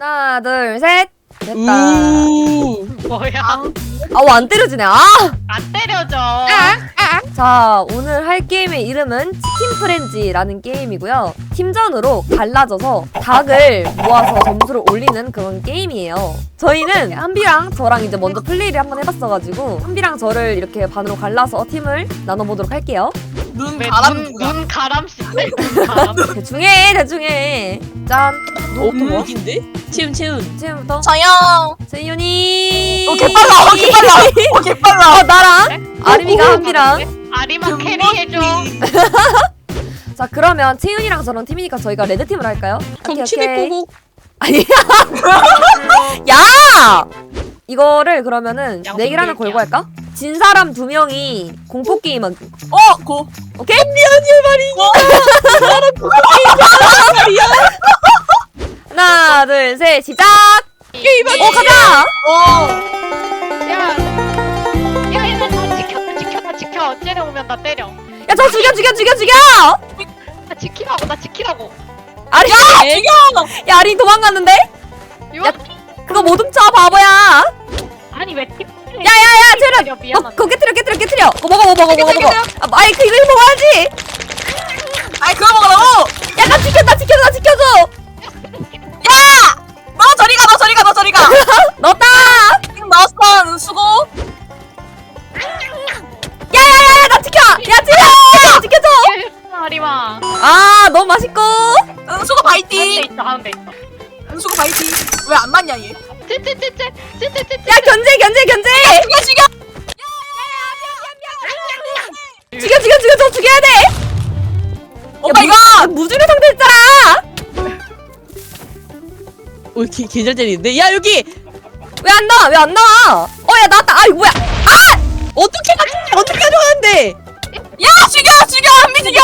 하나, 둘, 셋. 됐다. 우. 뭐야? 아우, 안 때려지네. 아! 안 때려줘. 자, 오늘 할 게임의 이름은 치킨 프렌지라는 게임이고요. 팀전으로 갈라져서 닭을 모아서 점수를 올리는 그런 게임이에요. 저희는 한비랑 저랑 이제 먼저 플레이를 한번 해봤어가지고 한비랑 저를 이렇게 반으로 갈라서 팀을 나눠보도록 할게요. 눈왜 바람 눈, 누가? 눈 가람씨. 눈 가람. 대충 해, 대충 해. 짠. 누구부터 뭐? 어묵인데? 채운 채운. 지금부터 저요. 세윤이. 어 개빨라. 어 개빨라. 어 개빨라. 어, 나랑 아림이가 한비랑. 아리마 캐리 해줘. 자 그러면 채윤이랑 저랑 팀이니까 저희가 레드 팀을 할까요? 오케이, 정치백 오케이. 고고. 아니야. 야! 이거를 그러면은 양손 내기를 하나. 걸고 할까? 진 사람 두 명이 공포 게임 하기. 어 고. 오케이? 하나, 둘, 셋, 시작! 게임하기. 오, 가자! 어. 야, 야, 다 지켜, 나 지켜, 나 지켜. 쟤네 오면 나 때려. 야, 저 죽여, 죽여, 죽여, 죽여! 나 지키라고, 나 지키라고. 아리, 애교. 야, 아리 도망갔는데? 이거 야, 그거 못 훔쳐, 바보야! 아니 왜 팀? 야, 야, 야, 때려 쟤는! 어, 미안하다. 그거 깨트려, 깨트려, 깨트려! 어, 먹어, 먹어, 먹어, 먹어, 깨트려, 먹어! 아, 아이, 그, 이거 먹어야지! 아이 그거 먹으라고. 야, 나 지켜, 나 지켜, 나 지켜줘! 야. 너 저리 가. 너 저리 가. 너 저리 가. 넣었다! 지금 나왔어. 수고. 야야야야 나 지켜! 야 지켜! 지켜줘! 아리마. 아 너무 맛있고 응 수고 가운데 파이팅. 있어, 가운데 있어. 응 수고 파이팅. 왜 안 맞냐 얘? 찌찌찌찌, 찌찌찌찌. 야 견제 견제 견제! 죽여 죽여. 죽여 죽여 죽여 저 죽여야 돼! 오빠 야, 이거. 무- 무중력 상태했잖아! 오 개, 개잘 때리는데? 야 여기 왜 안 나와 왜 안 나와! 어야 나왔다 아 이거 뭐야! 어떻게 가- 어떻게 가져가는데? 야 죽여 죽여 한미 죽여.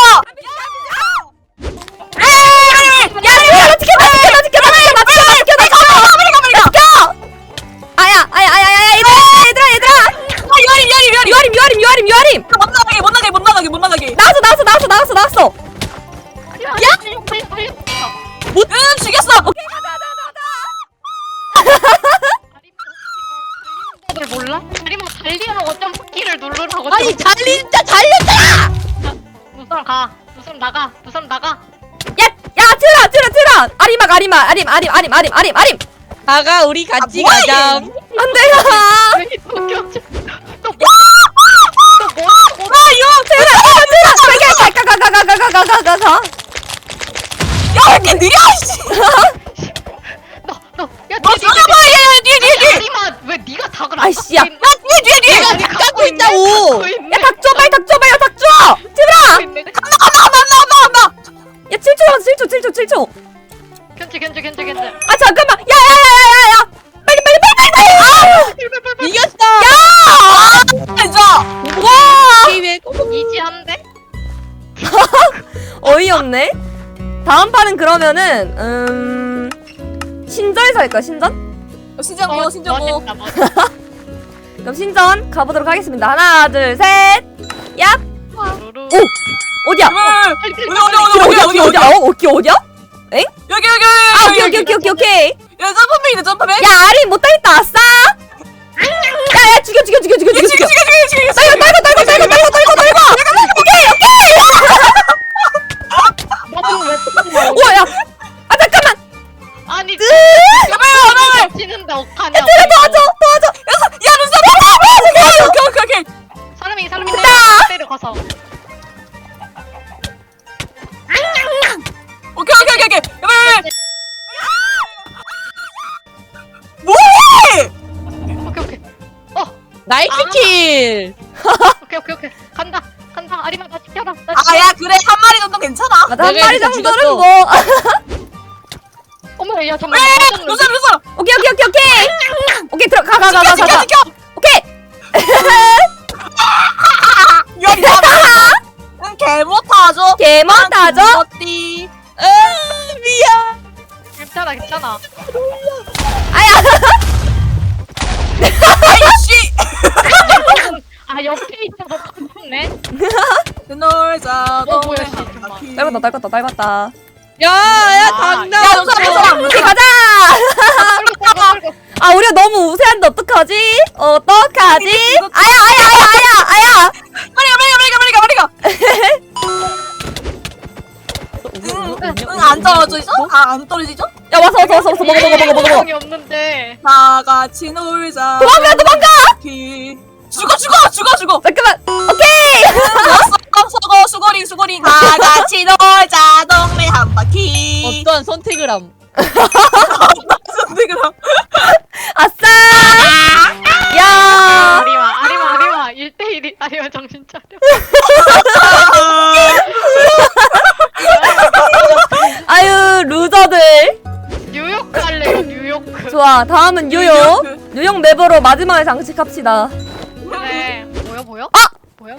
유아림 유아림! 못 나가게 못 나가게 못 나가게 못 나가게. 나왔어 나왔어 나왔어 나왔어 나왔어! 야. 못. 응 죽였어. 들 몰라? 아리마 달리라고 점프 키를 누르라고. 아니 점프- 달린다 달렸다. 두 사람 가. 두 사람 나가. 두 사람 나가. 야! 야 트라 트라 트라! 아리막 아리막 아림 아림 아림 아림 아림 아림! 가가 우리 같이 뭐 아, 가자. 안돼 가! 왜너 뭐? 용 들어 들어 가가 가 가 가 가 가가 야, 이렇게 느려 씨 너너야 너 쏘나봐 뒤에 뒤에 뒤에 아, 왜 네가 닭을 안 씨야! 야 뒤에 뒤에 뒤에 닭고 있다고 야 닥쳐 빨리 닥쳐 빨리 닥쳐 들어 있네. 나나나나나 야 7초 남았어 7초 7초 7초 견제 견제 견제 견제 아 잠깐만 야야야야야 어이없네. 다음 판은 그러면은 음 신전에서 할까 신전? 신정모 신정모. 멋있다, 멋있다. 그럼 신전 가보도록 하겠습니다. 하나 둘 셋. 얍! 루루. 오 어디야? 어디 어디 어디 어디 어디 어디 어디야? 어 어디 어디야? 여기 여기 아 오케이 오케이 오케이 오케이 오케이. 야 점프맨이다 점프맨. 야 아리 못하겠다 아싸! 야야 죽여 죽여 죽여 죽여 죽여 죽여! 죽여 죽여 죽여. 떨고 떨고 떨고 떨고 아. 맞아 한 내가 마리 일단 정도는 죽였어. 뭐 어머, 야, 잠깐만. 깜짝 놀랐어. 눈썹 눈썹. 오케이 오케이 오케이 오케이 오케이 들어 가 가 가가 지켜 가 지켜. 오케이 야 이거. 개 못하죠. 개못하죠? 어디? 아 미안. 괜찮아, 괜찮아. 아야 아이씨. 아, 옆에 있어서 깜짝네. 놀자 놀자 딸궜다 낡았다 낡았다. 야야 당장 야 웃어라 웃어라 우리 가자! 아 우리가 너무 우세한데 어떡하지? 어떡하지? 아야 아야 아야 아야 아야 빨리 가 빨리 가 빨리 가 빨리 가 빨리 가! 응안 음, 음, 떨어져 있어? 뭐? 아안 떨어지죠? 야 와서 와서 와서 먹어 먹어 먹어 먹어 먹어. 없는데. 다 같이 놀자. 도망가 도망가! 죽어 죽어 죽어 죽어! 잠깐만. 오케이! 좋았어 썩어 수고링 수고링 다 같이 놀자 동네 한 바퀴 어떠한 선택을 함. 선택을 함 아싸. 야. 아리마 아리마 아리마 1대1이 아리마 정신 차려. 아유 루저들. 뉴욕 갈래요 뉴욕. 좋아 다음은 뉴욕. 뉴욕 맵으로 마지막에 장식합시다. 그래. 보여 보여? 아! 보여?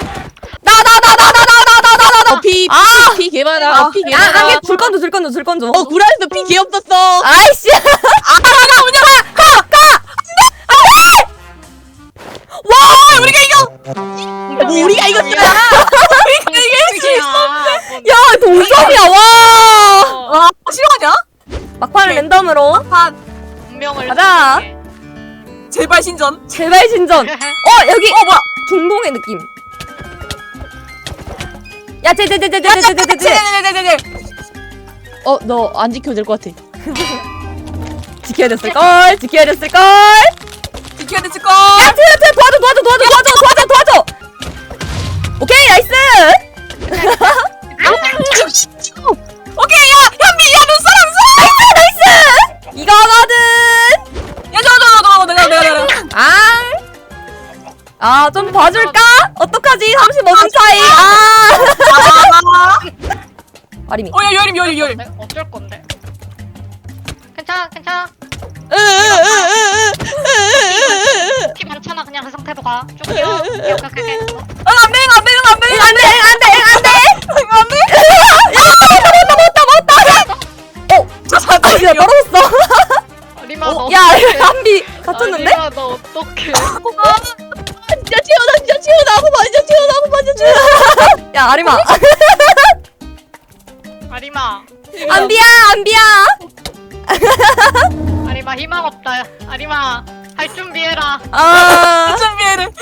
나나나나나나나나 나. 어, 피, 아! 피, 피 개많아. 어, 피 야, 개많아. 안개 줄 건져, 줄 건져, 줄 건져. 어, 구라에서 피 개 없었어. 아이씨. 아, 가, 그냥 가, 가, 가. 안 돼. 와, 우리가 이거. 뭐 우리가 이겼어. 우리가 이길 수 있어. 야, 동점이야. 와. 와 싫어하냐? 막판을 랜덤으로. 한 운명을. 가자. 제발 신전 제발 신전. 어, 여기. 어, 뭐야? 중동의 느낌. 야, 제, 제, 제, 제, 제, 제, 제, 제, 제. 제제제제제 어, 너 안 지켜도 될 것 같아. 지켜야 됐을 걸. 지켜야 됐을 걸. 지켜야 됐을 거 야, 트, 트, 도와줘, 도와줘, 도와줘, 도와줘, 도와줘, 도와줘. 오케이, 나이스. 오케이 야 현미 야 눈사람 눈사람 나이스. 이거거든. 야저저 저 내가 내가 내가 아. 아, 좀 봐줄까? 어떡하지? 35분 차이. 아. 아 아림이. 어야 여림 여림 여림 네, 어쩔 건데. 괜찮아 괜찮아. 피 많잖아 그냥 그 상태로 가. 쭉 뛰어. 오케이. 안돼 안 돼 안 돼 안 돼, 안 돼, 안 돼. 안돼 야, 먹었다, 먹었다, 먹었다. 어, 저 아, 사람 진짜 떨어졌어. 아리마 너. 야, 어떡해. 한비 갇혔는데? 아 리마 너 어떡해. 진짜 튀어나, 진짜 튀어나. 아고봐, 진짜 튀어나, 아고봐, 진짜 튀어나. 야, 아리마. 아리마. 안비야, 안비야. 아리마 희망 없다. 아리마 할 준비해라. 아, 준비해를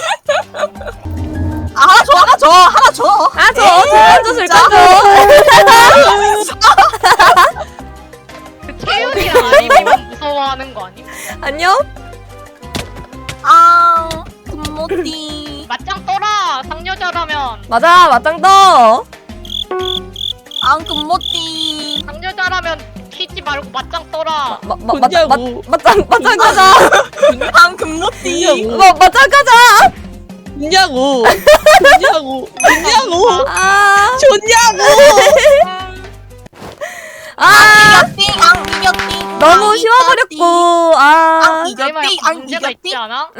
아 하나 줘 하나 줘 하나 줘 아, 저. 그 채윤이랑 아리미만 무서워하는 거 아니? 안녕? 아 굿모띠 맞짱 떠라. 상여자라면 맞아, 맞짱 떠. 아 굿모띠 상여자라면 튀지 말고 맞짱 떠라. 맞, 맞짱, 맞짱 가자. 아 굿모띠 좋냐고. 마, 맞짱 가자. 좋냐고. 좋냐고. 좋냐고. 아, 좋냐고. 아, 이겼띠 앙 이겼띠 너무 앙 쉬워버렸고. 아, 이겼띠. 아리마 이겼띠 앙 있지 않아?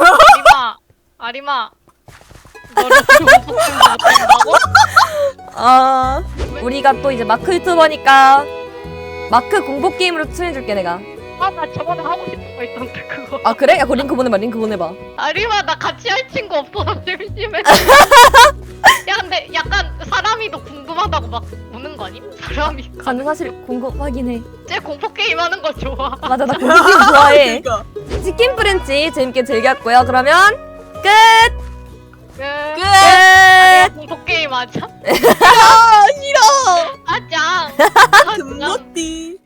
아리마 아리마 너를? 아, 우리가 또 이제 마크 유튜버니까 마크 공복 게임으로 추천해줄게 내가. 아나 저번에 하고 싶은 거 있던데 그거 아 그래? 야, 그 링크 보내봐, 링크 보내봐. 아리마 나 같이 할 친구 없어서 심심해 야 근데 약간 사람이 더 궁금하다고 막 우는 거 아니? 사람이 나는 사실 궁금하긴 해. 쟤 공포 게임 하는 거 좋아 맞아, 나 공복 게임 좋아해. 그러니까. 치킨 프렌치 재밌게 즐겼고요. 그러면 끝! 끝. 끝. 끝! 공포 게임 하자 아, 싫어. 하자 하자 굿모띠